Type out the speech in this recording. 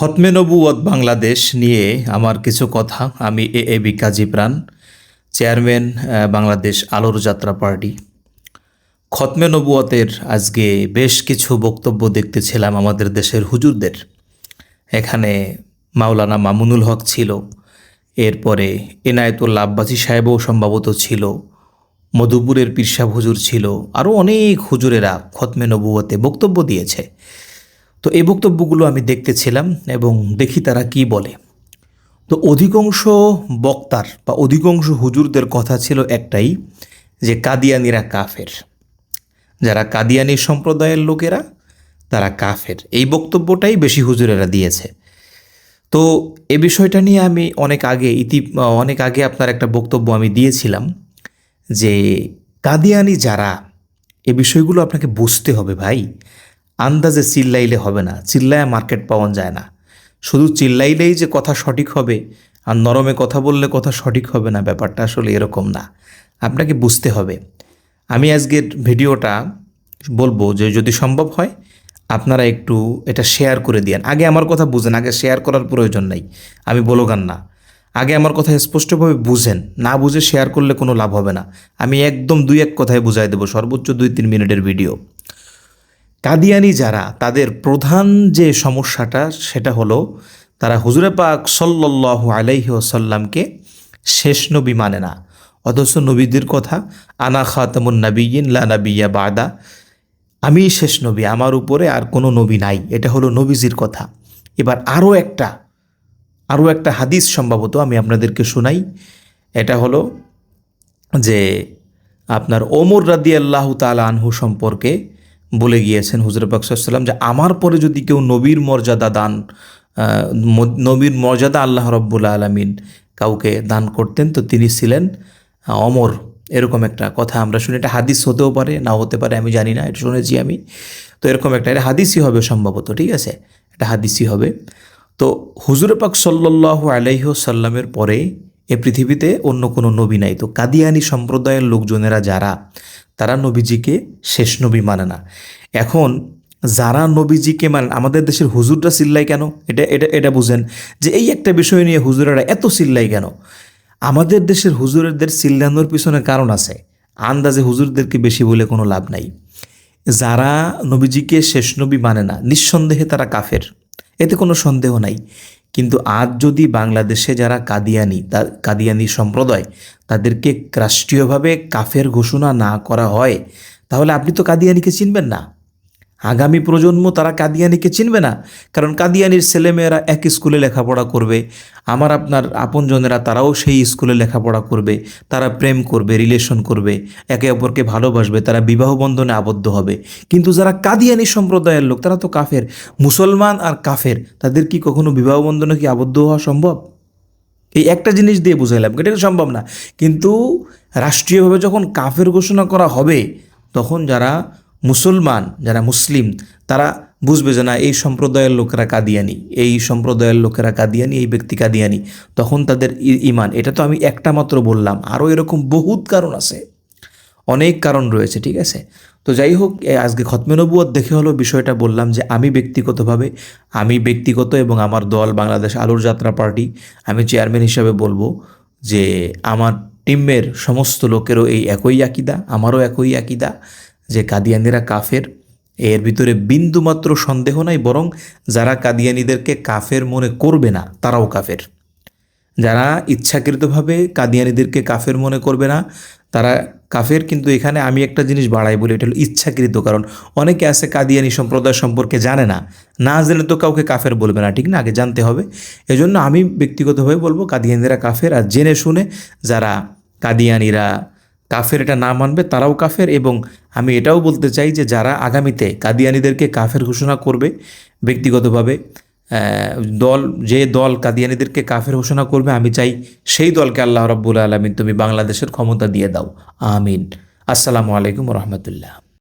খতমে নবুয়ত বাংলাদেশ নিয়ে আমার কিছু কথা। আমি এ এ বি কাজী প্রাণ, চেয়ারম্যান বাংলাদেশ আলোর যাত্রা পার্টি। খতমে নবুয়তের আজকে বেশ কিছু বক্তব্য দেখতেছিলাম আমাদের দেশের হুজুরদের। এখানে মাওলানা মামুনুল হক ছিল, এরপরে এনায়েতুল্লা আব্বাসী সাহেবও সম্ভবত ছিল, মধুপুরের পীরসাহ হুজুর ছিল, আরও অনেক হুজুরেরা খতমে নবুয়তে বক্তব্য দিয়েছে। তো এই বক্তব্যগুলো আমি দেখতেছিলাম এবং দেখি তারা কি বলে। তো অধিকাংশ বক্তার বা অধিকাংশ হুজুরদের কথা ছিল একটাই যে কাদিয়ানিরা কাফের। যারা কাদিয়ানি সম্প্রদায়ের লোকেরা, তারা কাফের। এই বক্তব্যটাই বেশি হুজুরেরা দিয়েছে। তো এ বিষয়টা নিয়ে আমি অনেক আগে ইতি, অনেক আগে আপনার একটা বক্তব্য আমি দিয়েছিলাম যে কাদিয়ানি যারা, এ বিষয়গুলো আপনাকে বুঝতে হবে ভাই। আন্দাজে চিল্লাইলে হবে না, চিল্লায় মার্কেট পাওয়া যায় না। শুধু চিল্লাইলেই যে কথা সঠিক হবে আর নরমে কথা বললে কথা সঠিক হবে না, ব্যাপারটা আসলে এরকম না। আপনাকে বুঝতে হবে। আমি আজকের ভিডিওটা বলব যে যদি সম্ভব হয়, আপনারা একটু এটা শেয়ার করে দিয়েন। আগে আমার কথা বুঝেন, আগে শেয়ার করার প্রয়োজন নাই। আমি বলোগান না। আগে আমার কথা স্পষ্টভাবে বুঝেন, না বুঝে শেয়ার করলে কোনো লাভ হবে না। আমি একদম দুই এক কথায় বুঝাই দেবো, সর্বোচ্চ দুই তিন মিনিটের ভিডিও। কাদিয়ানি যারা, তাদের প্রধান যে সমস্যাটা, সেটা হলো তারা হুজুরে পাক সল্লাহ আলাইহি ওসাল্লামকে শেষ নবী মানে না। অথচ নবীদের কথা, আনা খাতামুন নাবিয়িন লা নাবিয়া বাদা। আমি শেষ নবী, আমার উপরে আর কোনো নবী নাই। এটা হলো নবীজির কথা। এবার আরও একটা আরও একটা হাদিস সম্ভবত আমি আপনাদেরকে শোনাই। এটা হলো যে, আপনার ওমর রাদি আল্লাহ তালা আনহু সম্পর্কে বলে গিয়েছেন হুজুর পাকসাল্লাম যে আমার পরে যদি কেউ নবীর মর্যাদা দান নবীর মর্যাদা আল্লাহ রব্বুল আলমিন কাউকে দান করতেন, তো তিনি ছিলেন অমর। এরকম একটা কথা আমরা শুনি। এটা হাদিস হতেও পারে না হতে পারে, আমি জানি না, এটা শুনেছি আমি। তো এরকম একটা, এটা হাদিসই হবে সম্ভবত, ঠিক আছে? এটা হাদিসই হবে। তো হুজুর পাক সাল্লাহ আলাইসাল্লামের পরে এ পৃথিবীতে অন্য কোনো নবী নাই। তো কাদিয়ানি সম্প্রদায়ের লোকজনেরা যারা তারা নবীজিকে শেষ নবী মানে না। এখন যারা নবীজিকে মানে আমাদের দেশের হুজুররা চিল্লাই কেন? এটা এটা এটা বুঝেন যে এই একটা বিষয় নিয়ে হুজুরেরা এত চিল্লাই কেন? আমাদের দেশের হুজুরদের চিল্লানোর পিছনে কারণ আছে। আন্দাজে হুজুরদেরকে বেশি বলে কোনো লাভ নাই। যারা নবীজিকে শেষ নবী মানে না, নিঃসন্দেহে তারা কাফের। এতে কোনো সন্দেহ নাই। কিন্তু আজ যদি বাংলাদেশে যারা কাদিয়ানি তা কাদিয়ানি সম্প্রদায় তাদেরকে রাষ্ট্রীয়ভাবে কাফের ঘোষণা না করা হয়, তাহলে আপনি তো কাদিয়ানিকে চিনবেন না। আগামী প্রজন্ম তারা কাদিয়ানিকে চিনবে না, কারণ কাদিয়ানির ছেলেমেয়েরা এক স্কুলে লেখাপড়া করবে। আমার আপনার আপনজনেরা তারাও সেই স্কুলে লেখাপড়া করবে, তারা প্রেম করবে রিলেশন করবে, একে অপরকে ভালোবাসবে, তারা বিবাহ বন্ধনে আবদ্ধ হবে। কিন্তু যারা কাদিয়ানি সম্প্রদায়ের লোক, তারা তো কাফের। মুসলমান আর কাফের, তাদের কি কখনো বিবাহ বন্ধনে কি আবদ্ধ হওয়া সম্ভব? এই একটা জিনিস দিয়ে বুঝাইলাম, এটা সম্ভব না। কিন্তু রাষ্ট্রীয়ভাবে যখন কাফের ঘোষণা করা হবে, তখন যারা মুসলমান, যারা মুসলিম, তারা বুঝবে যে না, এই সম্প্রদায়ের লোকেরা কাদিয়ানি, এই সম্প্রদায়ের লোকেরা কাদিয়ানি, এই ব্যক্তি কাদিয়ানি। তখন তাদের ইমান এটা তো আমি একটা মাত্র বললাম। আরও এরকম বহুত কারণ আছে। অনেক কারণ রয়েছে, ঠিক আছে? তো যাই হোক আজকে খতমে নবুয়ত দেখে হলো বিষয়টা বললাম যে, আমি ব্যক্তিগতভাবে, আমি ব্যক্তিগত এবং আমার দল, বাংলাদেশ আলোর যাত্রা পার্টি, আমি চেয়ারম্যান হিসাবে বলব যে, আমার টিমের সমস্ত লোকেরও এই একই আকিদা, আমারও একই আকিদা। যে কাদিয়ানিরা কাফের, এর ভিতরে বিন্দুমাত্র সন্দেহ নাই, বরং যারা কাদিয়ানিদেরকে কাফের মনে করবে না, তারাও কাফের। যারা ইচ্ছাকৃতভাবে কাদিয়ানিদেরকে কাফের মনে করবে না, তারা কাফের, কিন্তু এখানে আমি একটা জিনিস বাড়াই বলি, এটা হলো ইচ্ছাকৃত কারণ। অনেকে আছে কাদিয়ানি সম্প্রদায় সম্পর্কে জানে না না জেনে তো কাউকে কাফের বলবে না, ঠিক না? আগে জানতে হবে। এজন্য আমি ব্যক্তিগতভাবে বলব, কাদিয়ানিরা কাফের, আর জেনে শুনে যারা কাদিয়ানিরা কাফের এটা না মানবে, তারাও কাফের এবং আমি এটাও বলতে চাই যে যারা আগামীতে কাদিয়ানিদেরকে কাফের ঘোষণা করবে, ব্যক্তিগতভাবে দল, যে দল কাদিয়ানিদেরকে কাফের ঘোষণা করবে, আমি চাই সেই দলকে আল্লাহ রব্বুল আলমিন তুমি বাংলাদেশের ক্ষমতা দিয়ে দাও। আমিন। আসসালামু আলাইকুম রহমতুল্লাহ।